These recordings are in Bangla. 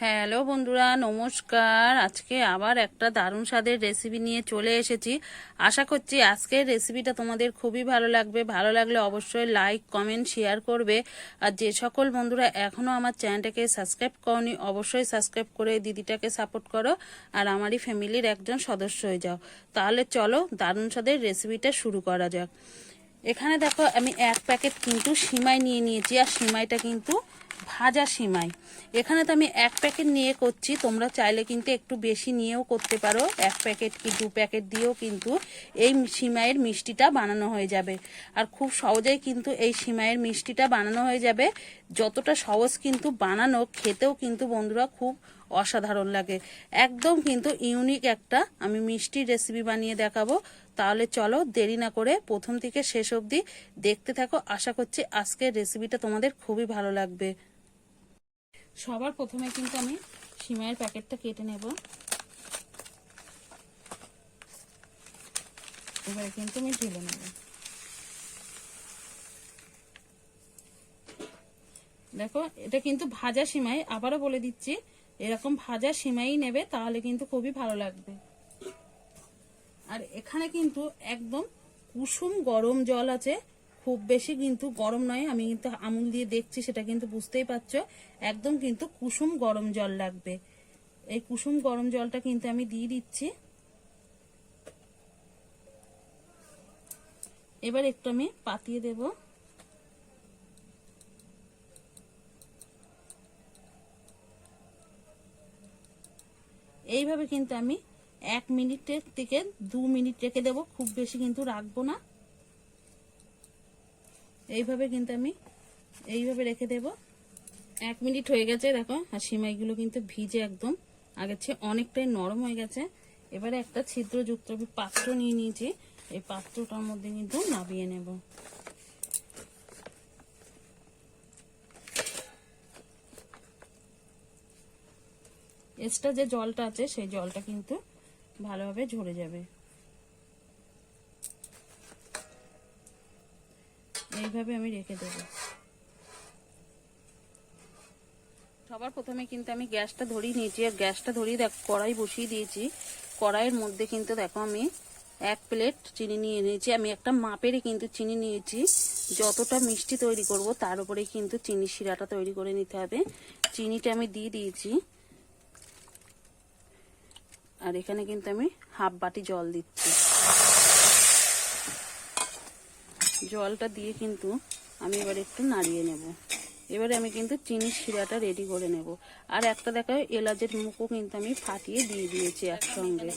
হ্যালো বন্ধুরা, নমস্কার। আজকে আবার একটা দারুণ স্বাদের রেসিপি নিয়ে চলে এসেছি। আশা করছি আজকের রেসিপিটা তোমাদের খুবই ভালো লাগবে। ভালো লাগলে অবশ্যই লাইক কমেন্ট শেয়ার করবে। আর যে সকল বন্ধুরা এখনও আমার চ্যানেলটাকে সাবস্ক্রাইব করনি, অবশ্যই সাবস্ক্রাইব করে দিদিটাকে সাপোর্ট করো। আর আমারই ফ্যামিলির একজন সদস্য হয়ে যাও। তাহলে চলো দারুণ স্বাদের রেসিপিটা শুরু করা যাক। এখানে দেখো আমি এক প্যাকেট কিন্তু সিমাই নিয়ে নিয়েছি, আর সিমাইটা কিন্তু ভাজা সিমাই। এখানে তো আমি এক প্যাকেট নিয়ে করছি, তোমরা চাইলে কিন্তু একটু বেশি নিয়েও করতে পারো। এক প্যাকেট কি দু প্যাকেট দিয়েও কিন্তু এই সিমাইয়ের মিষ্টিটা বানানো হয়ে যাবে। আর খুব সহজেই কিন্তু এই সিমাইয়ের মিষ্টিটা বানানো হয়ে যাবে। যতটা সহজ কিন্তু বানানো, খেতেও কিন্তু বন্ধুরা খুব অসাধারণ লাগে। একদম কিন্তু ইউনিক একটা আমি মিষ্টির রেসিপি বানিয়ে দেখাবো। তাহলে চলো দেরি না করে প্রথম থেকে শেষ অবধি দেখতে থাকো। আশা করছি আজকের রেসিপিটা তোমাদের খুবই ভালো লাগবে। সবার প্রথমে কিন্তু আমি সিমাইয়ের প্যাকেটটা কেটে নেব। এবারে কিন্তু আমি ঢেলে নেব। দেখো, এটা কিন্তু ভাজা সিমাই, আবারও বলে দিচ্ছি, এরকম ভাজা সিমাই নেবে, তাহলে কিন্তু খুবই ভালো লাগবে। আর এখানে কিন্তু একদম কুসুম গরম জল আছে। খুব বেশি কিন্তু গরম নয়। আমি কিন্তু আমুল দিয়ে দেখছি, সেটা কিন্তু বুঝতেই পারছ। একদম কিন্তু কুসুম গরম জল লাগবে। এই কুসুম গরম জলটা কিন্তু আমি দিয়ে দিচ্ছি। এবার একটু আমি পাতিয়ে দেব। এইভাবে কিন্তু আমি এক মিনিটের থেকে দু মিনিট রেখে দেবো। খুব বেশি কিন্তু রাখব না। এইভাবে কিন্তু আমি এইভাবে রেখে দেব। এক মিনিট হয়ে গেছে, দেখো, আর সিমাইগুলো কিন্তু ভিজে একদম। আগের চেয়ে অনেকটাই নরম হয়ে গেছে। এবারে একটা ছিদ্রযুক্ত আমি পাত্র নিয়ে নিয়েছি। এই পাত্রটার মধ্যে কিন্তু নাবিয়ে নেব। এক্সট্রা যে জলটা আছে, সেই জলটা কিন্তু ভালোভাবে ঝরে যাবে। এইভাবে আমি রেখে দেব। সবার প্রথমে কিন্তু আমি গ্যাসটা ধরিয়ে নিয়েছি, আর গ্যাসটা ধরিয়ে দেখ, কড়াই বসিয়ে দিয়েছি। কড়াইয়ের মধ্যে কিন্তু দেখো আমি এক প্লেট চিনি নিয়ে নিয়েছি। আমি একটা মাপেরই কিন্তু চিনি নিয়েছি। যতটা মিষ্টি তৈরি করব, তার উপরে কিন্তু চিনি শিরাটা তৈরি করে নিতে হবে। চিনিটা আমি দিয়ে দিয়েছি। আর এখানে কিন্তু আমি হাফ বাটি জল দিচ্ছি। জলটা দিয়ে কিন্তু আমি এবার একটু নাড়িয়ে নেব। এবারে আমি কিন্তু চিনির শিরাটা রেডি করে নেব। আর একটা দেখা এলাচের মুখও কিন্তু আমি ফাটিয়ে দিয়ে দিয়েছি একসঙ্গে।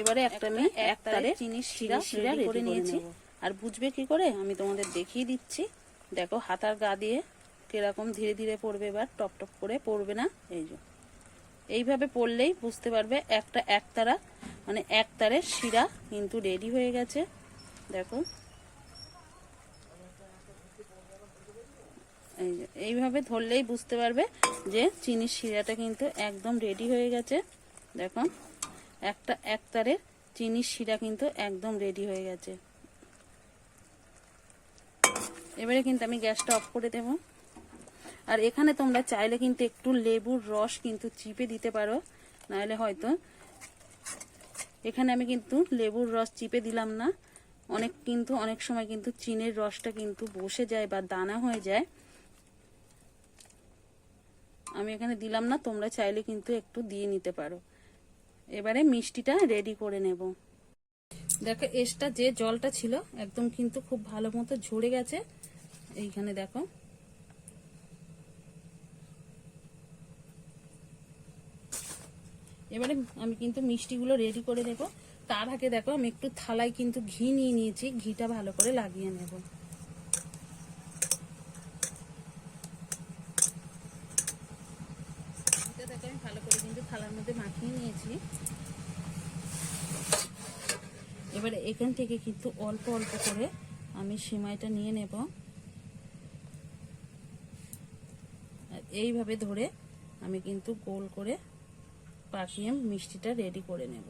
এবারে একটা আমি এক তারে চিনির শিরা শিরা রেডি নিয়েছি। আর বুঝবে কি করে? আমি তোমাদের দেখিয়ে দিচ্ছি। দেখো হাতার গা দিয়ে কীরকম ধীরে ধীরে পড়বে এবার টপ টপ করে পড়বে না? এই যে। এইভাবে পড়লেই বুঝতে পারবে একটা একতারা মানে একতারের শিরা কিন্তু রেডি হয়ে গেছে। দেখো। এই এইভাবে ধরলেই বুঝতে পারবে যে চিনির শিরাটা কিন্তু একদম রেডি হয়ে গেছে। দেখো, একটা একতারের চিনির শিরা কিন্তু একদম রেডি হয়ে গেছে। এবারে কিন্তু আমি গ্যাসটা অফ করে দেবো। আর এখানে তোমরা চাইলে কিন্তু একটু লেবুর রস কিন্তু চিপে দিতে পারো, নাহলে হয়তো এখানে আমি কিন্তু লেবুর রস চিপে দিলাম না। অনেক কিন্তু, অনেক সময় কিন্তু চিনের রসটা কিন্তু বসে যায় বা দানা হয়ে যায়। আমি এখানে দিলাম না, তোমরা চাইলে কিন্তু একটু দিয়ে নিতে পারো। এবারে মিষ্টিটা রেডি করে নেব। দেখো, এসটা যে জলটা ছিল, একদম কিন্তু খুব ভালো মতো ঝরে গেছে। এইখানে দেখো। এবারে আমি কিন্তু মিষ্টিগুলো রেডি করে নেব। তার আগে দেখো, আমি একটু থালায় কিন্তু ঘি নিয়ে নিয়েছি, ঘিটা ভালো করে লাগিয়ে নেব। আমি ভালো করে কিন্তু থালার মধ্যে মাখিয়ে নিয়েছি। এবারে এখান থেকে কিন্তু অল্প অল্প করে আমি সিমাইটা নিয়ে নেব। এইভাবে ধরে আমি কিন্তু গোল করে পাকিয়ে মিষ্টিটা রেডি করে নেব।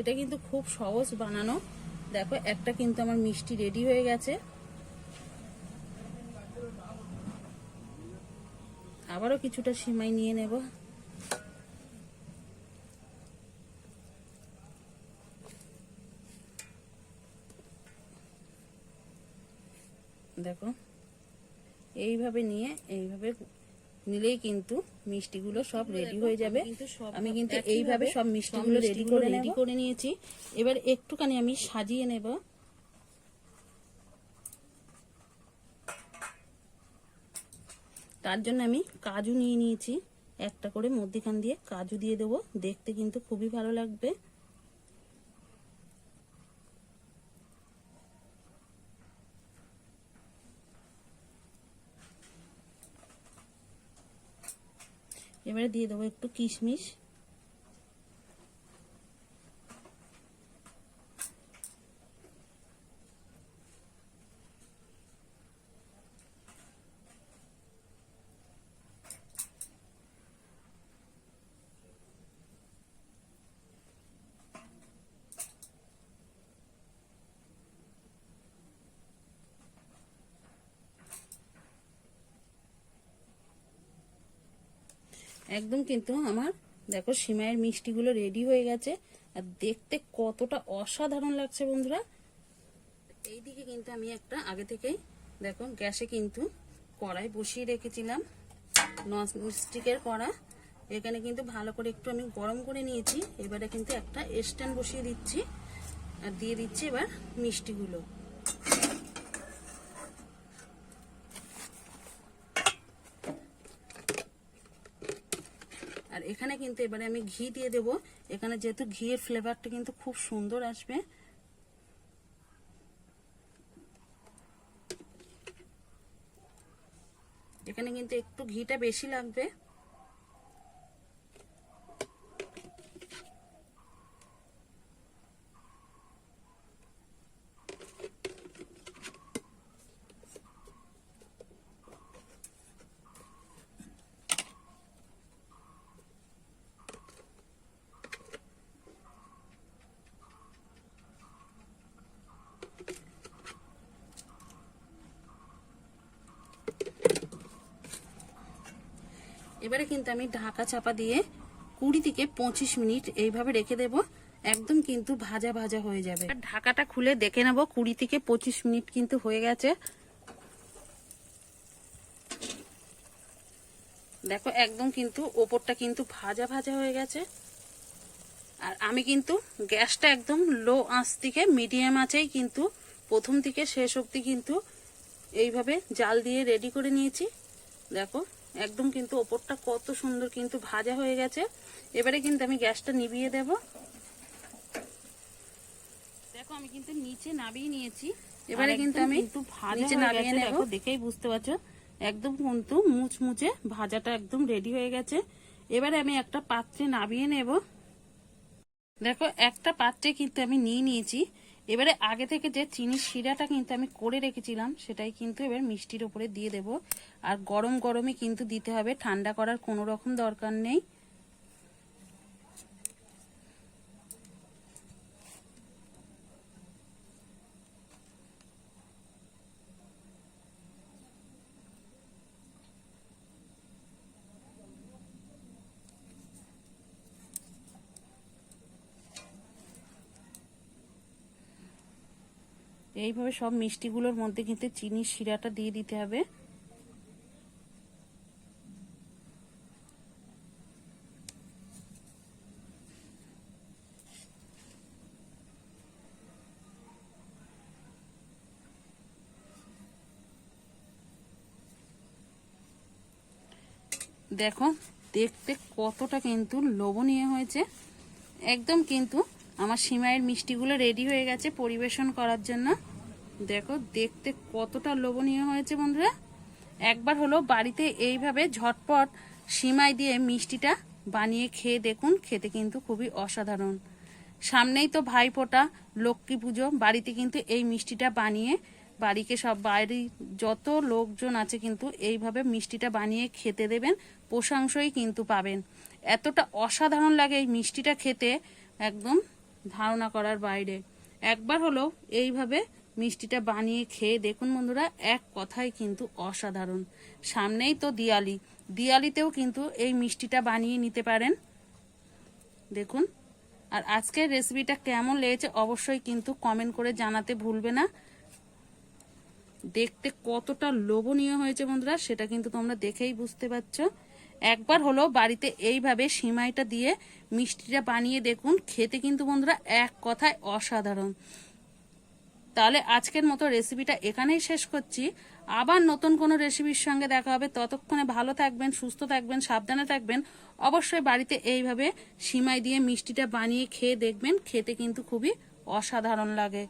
এটা কিন্তু খুব সহজ বানানো। দেখো, একটা কিন্তু আমার মিষ্টি রেডি হয়ে গেছে। আবারও কিছুটা সিমাই নিয়ে নেব। দেখো, এইভাবে নিয়ে এইভাবে নিলেই কিন্তু মিষ্টিগুলো সব রেডি হয়ে যাবে। আমি কিন্তু এইভাবে সব মিষ্টিগুলো রেডি করে রেডি করে নিয়েছি। এবার একটুখানি আমি সাজিয়ে নেব। তার জন্য আমি কাজু নিয়ে নিয়েছি। একটা করে মধ্যিখান দিয়ে কাজু দিয়ে দেবো। দেখতে কিন্তু খুবই ভালো লাগবে। এবারে দিয়ে দেবো একটু কিশমিশ। একদম কিন্তু আমার, দেখো সিমাইয়ের মিষ্টিগুলো রেডি হয়ে গেছে। আর দেখতে কতটা অসাধারণ লাগছে বন্ধুরা। এইদিকে কিন্তু আমি একটা, আগে থেকেই দেখো গ্যাসে কিন্তু কড়াই বসিয়ে রেখেছিলাম। ননস্টিকের কড়া। এখানে কিন্তু ভালো করে একটু আমি গরম করে নিয়েছি। এবারে কিন্তু একটা স্ট্যান্ড বসিয়ে দিচ্ছি। আর দিয়ে দিচ্ছি এবার মিষ্টিগুলো। আর এখানে কিন্তু এবারে আমি ঘি দিয়ে দেব। এখানে যেহেতু ঘিয়ের ফ্লেভারটা কিন্তু খুব সুন্দর আসবে। এখানে কিন্তু একটু ঘিটা বেশি লাগবে। এবারে কিন্তু আমি ঢাকা চাপা দিয়ে কুড়ি থেকে পঁচিশ মিনিট এইভাবে রেখে দেব। একদম কিন্তু ভাজা ভাজা হয়ে যাবে। ঢাকাটা খুলে দেখে নেব, কুড়ি থেকে পঁচিশ মিনিট কিন্তু হয়ে গেছে। দেখো, একদম কিন্তু ওপরটা কিন্তু ভাজা ভাজা হয়ে গেছে। আর আমি কিন্তু গ্যাসটা একদম লো আঁচ থেকে মিডিয়াম আঁচেই কিন্তু প্রথম থেকে শেষ অবধি কিন্তু এইভাবে জাল দিয়ে রেডি করে নিয়েছি। দেখো একদম কিন্তু ওপরটা কত সুন্দর কিন্তু ভাজা হয়ে গেছে। এবারে কিন্তু আমি গ্যাসটা নিভিয়ে দেব। দেখো আমি কিন্তু নিচে নামিয়ে নিয়েছি। এবারে কিন্তু আমি একটু নিচে নামিয়ে নেব। দেখেই বুঝতে পারছ। একদম কিন্তু মুচমুচে ভাজাটা একদম রেডি হয়ে গেছে। এবারে আমি একটা পাত্রে নামিয়ে নেব। দেখো একটা পাত্রে কিন্তু আমি নিয়ে নিয়েছি। এবারে আগে থেকে যে চিনির শিরাটা কিন্তু আমি করে রেখেছিলাম, সেটাই কিন্তু এবার মিষ্টির ওপরে দিয়ে দেব। আর গরম গরমে কিন্তু দিতে হবে, ঠান্ডা করার কোনো রকম দরকার নেই। এইভাবে সব মিষ্টিগুলোর মধ্যে কিন্তু চিনির শিরাটা দিয়ে দিতে হবে। দেখো, দেখতে কতটা কিন্তু লোভনীয় হয়েছে। একদম কিন্তু আমার সিমাইয়ের মিষ্টিগুলো রেডি হয়ে গেছে পরিবেশন করার জন্য। দেখো, দেখতে কতটা লোভনীয় হয়েছে বন্ধুরা। একবার হলো বাড়িতে এইভাবে ঝটপট সিমাই দিয়ে মিষ্টিটা বানিয়ে খেয়ে দেখুন, খেতে কিন্তু খুবই অসাধারণ। সামনেই তো ভাইফোঁটা, লক্ষ্মী পুজো, বাড়িতে কিন্তু এই মিষ্টিটা বানিয়ে বাড়িকে সব বাড়ির যত লোকজন আছে কিন্তু এইভাবে মিষ্টিটা বানিয়ে খেতে দেবেন প্রশংসই কিন্তু পাবেন। এতটা অসাধারণ লাগে এই মিষ্টিটা খেতে, একদম ধারণা করার বাইরে। একবার হলো এইভাবে মিষ্টিটা বানিয়ে খেয়ে দেখুন বন্ধুরা, এক কথায় কিন্তু অসাধারণ। সামনেই তো দিয়ালি। দিয়ালিতেও কিন্তু এই মিষ্টিটা বানিয়ে নিতে পারেন। দেখুন, আর আজকের রেসিপিটা কেমন লেগেছে অবশ্যই কিন্তু কমেন্ট করে জানাতে ভুলবে না। দেখতে কতটা লোভনীয় হয়েছে বন্ধুরা, সেটা কিন্তু তোমরা দেখেই বুঝতে পারছ। একবার হলো বাড়িতে এইভাবে সিমাইটা দিয়ে মিষ্টিটা বানিয়ে দেখুন, খেতে কিন্তু বন্ধুরা এক কথায় অসাধারণ। তাহলে আজকের মতো রেসিপিটা এখানেই শেষ করছি। আবার নতুন কোনো রেসিপির সঙ্গে দেখা হবে। ততক্ষণে ভালো থাকবেন, সুস্থ থাকবেন, সাবধানে থাকবেন। অবশ্যই বাড়িতে এইভাবে সিমাই দিয়ে মিষ্টিটা বানিয়ে খেয়ে দেখবেন, খেতে কিন্তু খুবই অসাধারণ লাগে।